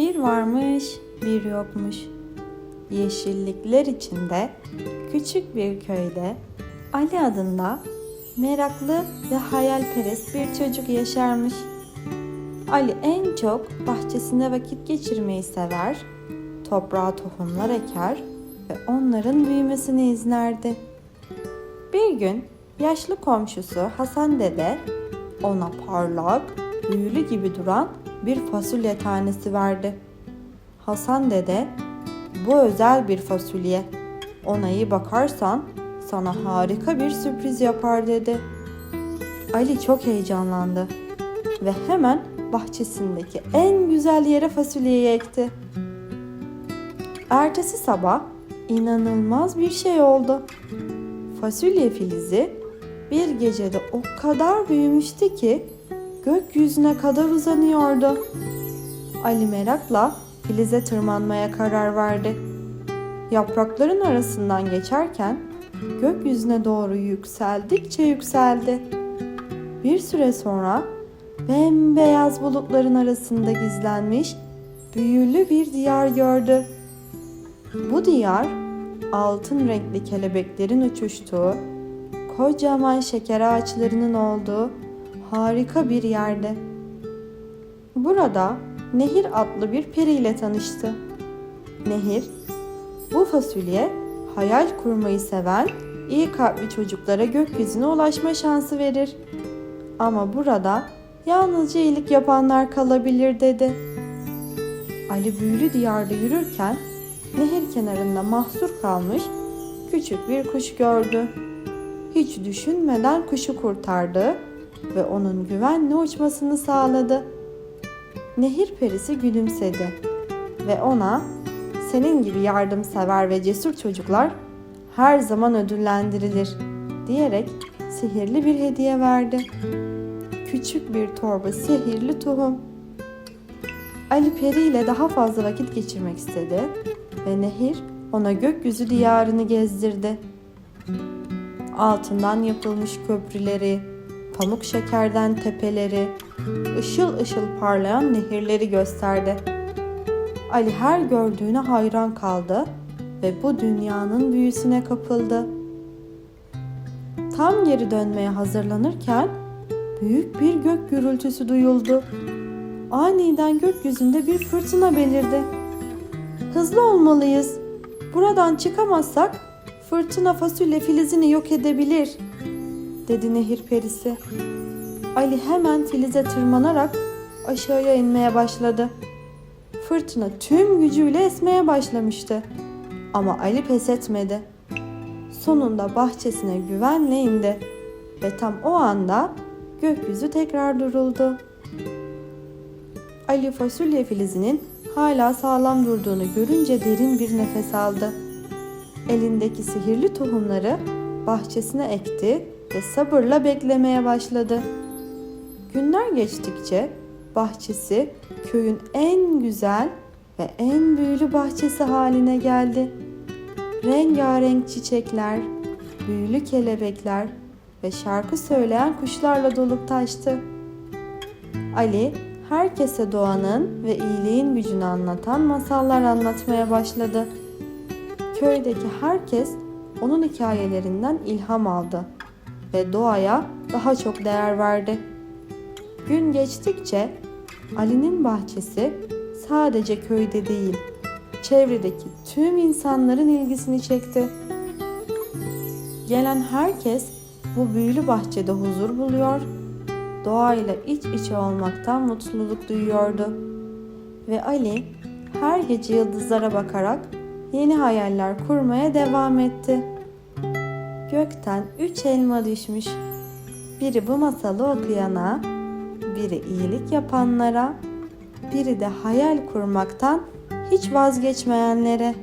Bir varmış, bir yokmuş. Yeşillikler içinde küçük bir köyde Ali adında meraklı ve hayalperest bir çocuk yaşarmış. Ali en çok bahçesinde vakit geçirmeyi sever, toprağa tohumlar eker ve onların büyümesini izlerdi. Bir gün yaşlı komşusu Hasan dede ona parlak, büyülü gibi duran bir fasulye tanesi verdi. Hasan dede, bu özel bir fasulye. Ona iyi bakarsan sana harika bir sürpriz yapar dedi. Ali çok heyecanlandı ve hemen bahçesindeki en güzel yere fasulyeyi ekti. Ertesi sabah inanılmaz bir şey oldu. Fasulye filizi bir gecede o kadar büyümüştü ki gökyüzüne kadar uzanıyordu. Ali merakla filize tırmanmaya karar verdi. Yaprakların arasından geçerken gökyüzüne doğru yükseldikçe yükseldi. Bir süre sonra bembeyaz bulutların arasında gizlenmiş büyülü bir diyar gördü. Bu diyar altın renkli kelebeklerin uçuştuğu, kocaman şeker ağaçlarının olduğu harika bir yerde. Burada Nehir adlı bir periyle tanıştı. Nehir, bu fasulye hayal kurmayı seven iyi kalpli çocuklara gökyüzüne ulaşma şansı verir. Ama burada yalnızca iyilik yapanlar kalabilir dedi. Ali büyülü diyarda yürürken nehir kenarında mahsur kalmış küçük bir kuş gördü. Hiç düşünmeden kuşu kurtardı ve onun güvenle uçmasını sağladı. Nehir perisi gülümsedi ve ona senin gibi yardımsever ve cesur çocuklar her zaman ödüllendirilir diyerek sihirli bir hediye verdi. Küçük bir torba sihirli tohum. Ali Peri ile daha fazla vakit geçirmek istedi ve Nehir ona gökyüzü diyarını gezdirdi. Altından yapılmış köprüleri, pamuk şekerden tepeleri, ışıl ışıl parlayan nehirleri gösterdi. Ali her gördüğüne hayran kaldı ve bu dünyanın büyüsüne kapıldı. Tam geri dönmeye hazırlanırken büyük bir gök gürültüsü duyuldu. Aniden gökyüzünde bir fırtına belirdi. Hızlı olmalıyız. Buradan çıkamazsak fırtına fasulye filizini yok edebilir, dedi nehir perisi. Ali hemen filize tırmanarak aşağıya inmeye başladı. Fırtına tüm gücüyle esmeye başlamıştı. Ama Ali pes etmedi. Sonunda bahçesine güvenle indi ve tam o anda gökyüzü tekrar duruldu. Ali fasulye filizinin hala sağlam durduğunu görünce derin bir nefes aldı. Elindeki sihirli tohumları bahçesine ekti ve sabırla beklemeye başladı. Günler geçtikçe bahçesi köyün en güzel ve en büyülü bahçesi haline geldi. Rengarenk çiçekler, büyülü kelebekler ve şarkı söyleyen kuşlarla dolup taştı. Ali herkese doğanın ve iyiliğin gücünü anlatan masallar anlatmaya başladı. Köydeki herkes onun hikayelerinden ilham aldı ve doğaya daha çok değer verdi. Gün geçtikçe Ali'nin bahçesi sadece köyde değil, çevredeki tüm insanların ilgisini çekti. Gelen herkes bu büyülü bahçede huzur buluyor, doğayla iç içe olmaktan mutluluk duyuyordu. Ve Ali her gece yıldızlara bakarak yeni hayaller kurmaya devam etti. Gökten üç elma düşmüş. Biri bu masalı okuyana, biri iyilik yapanlara, biri de hayal kurmaktan hiç vazgeçmeyenlere.